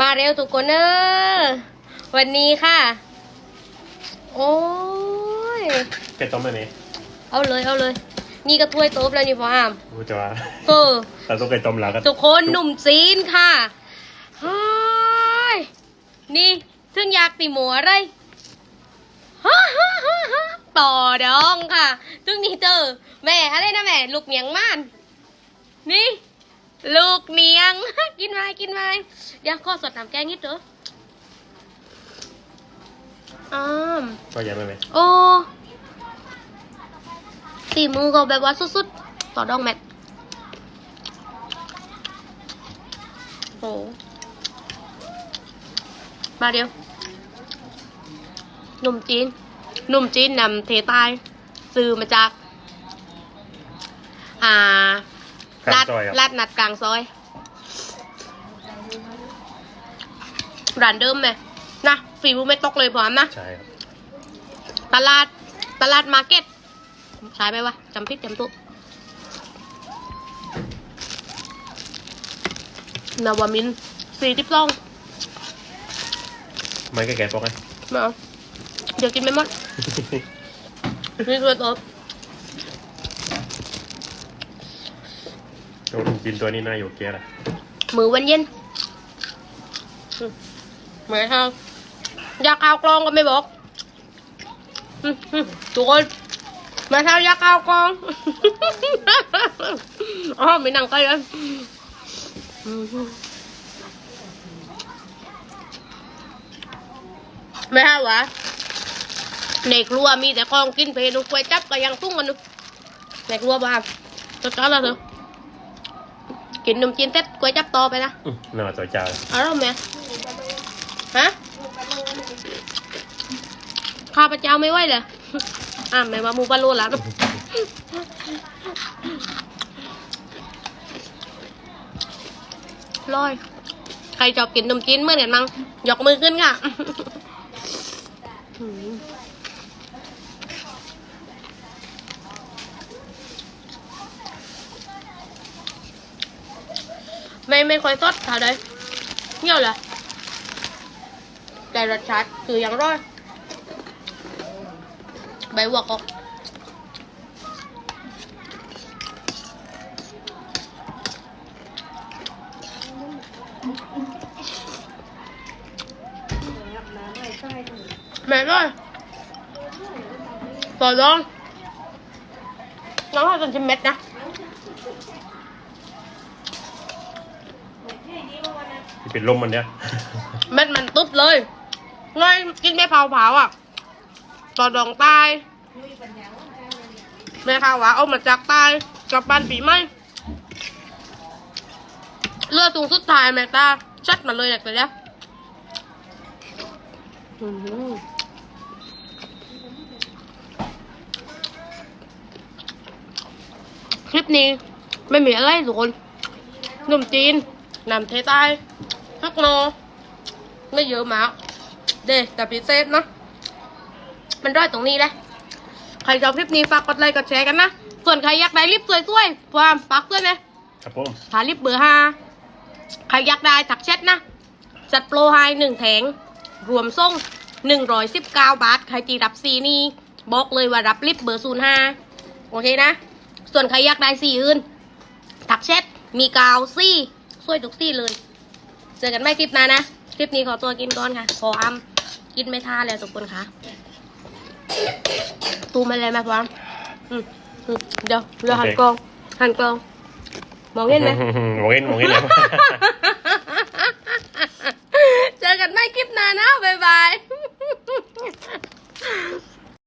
มาเร็วทุกคนเนอะวันนี้ค่ะ โอ้ยไก่ต้มอันนี้เอาเลยเอาเลย นี่ก็ถ้วยโต๊ะแล้วนี่พ่ออามกูจะว่าเออแต่ต้องไก่ต้มแล้วก็ทุกคนหนุ่มจีนค่ะเฮ้ยนี่ถึงอยากตีหมูอะไรฮ่าฮ่าฮ่าฮ่าต่อดองค่ะถึงนี่เจอแม่อะไรนะแม่ลูกเมียงม่านนี่ ลูกเมียง กินไหมกินไหมเดี๋ยวข้อสดน้ำแกงนิดเถอะอ้ามก็ยังไม่ไหมโอ้ตีมือก็แบบว่าสุดๆ ต่อดองแมทโอ้มาเดียวหนุ่มจีนหนุ่มจีนนำเทใต้ซื้อมาจาก อ่า กลางลาดซอยครับ ลาดนัดกลางซอยร้านเดิมไหมนะฝีมือไม่ตกเลยพร้อมนะใช่ครับ ตลาดตลาดมาร์เก็ตใช่ไหมวะจำผิดจำตุกนวมินสี่ทิบสองไม่แก่แก่ปกไงมาเอาเดี๋ยวกินไม่หมด นี่คือตัว ตัวลุงกินตัวนี้น่าอยู่เกียร์อะมือวันเย็นเหมือนทาอยากเอากลองก็ไม่บอกอืมอืมทุกคนมาเท่ายากเอากลองอ๋อไม่นั่งใกล้กันไม่เท่าวะในครัวมีแต่กองกินเพนุกวยจับก็ยังตุ้งกันนุในครัวบ้างจัดกาแล้วเถอะ กินนมจีนเต็ดกวยจับต่อไปนะอื้อน่าตัวจ้าเลยเอาแล้วแม่ฮะข้าพเจ้าไม่ไหวเลยอ่าแม่ว่าหมูบาโลแล้วร้อย ใครชอบกินนมจีนเมื่อเห็นมั้งยกมือขึ้นค่ะ ไม่ไม่ค่อยสดเท่าใดเงี้ยวเลยแต่รสชาติคือยังร้อยใบหวกออกแม่เลยต่อรองน้องให้จนชิมเม็ดนะ ที่เป็นลมมันเนี้ยเม็ดมันตุ๊บเลยง่ายกินไม่เผาเผาๆอะต่อดองใตายแม่ข้าวหวาเอามาจากใตายกลับบ้านปีใหม่เลือดตรงสุดท้ายแม่ตาชัดมาเลยอยากเลยนะอื้อหือคลิปนี้ไม่มีอะไรทุกคนหนุ่มจีน นำเทใต้ฮักโนไม่เยอะมากเด็แต่พิเศษเนาะมันด้อยตรงนี้แหละใครชอบคลิปนี้ฝากกดไลค์กดแชร์กันนะ ส่วนใครอยากได้ลิปสวยๆความปักด้วยไหมครับผมทาลิปเบอร์ห้าใครอยากได้ถักเช็ดนะ จัดโปรไฮหนึ่งแถง รวมส่งหนึ่งร้อยสิบเก้าบาท ใครจีรับซีนี่บอกเลยว่ารับลิปเบอร์ศูนย์ห้าโอเคนะ ส่วนใครอยากได้สีอื่น ถักเช็ดมีกาวซี่ สวยทุกซี่เลย เจอกันไม่คลิปนานะ คลิปนี้ขอตัวกินก่อนค่ะ ขออ้ำกินไม่ท่าแล้วทุกคนค่ะ ตูมันเลยไหมพร้อมเดี๋ยวเดี๋ยวหันกล้องหันกล้อง มองเห็นไหม มองเห็นมองเห็นเจอกันไม่คลิปนานะบ๊ายบาย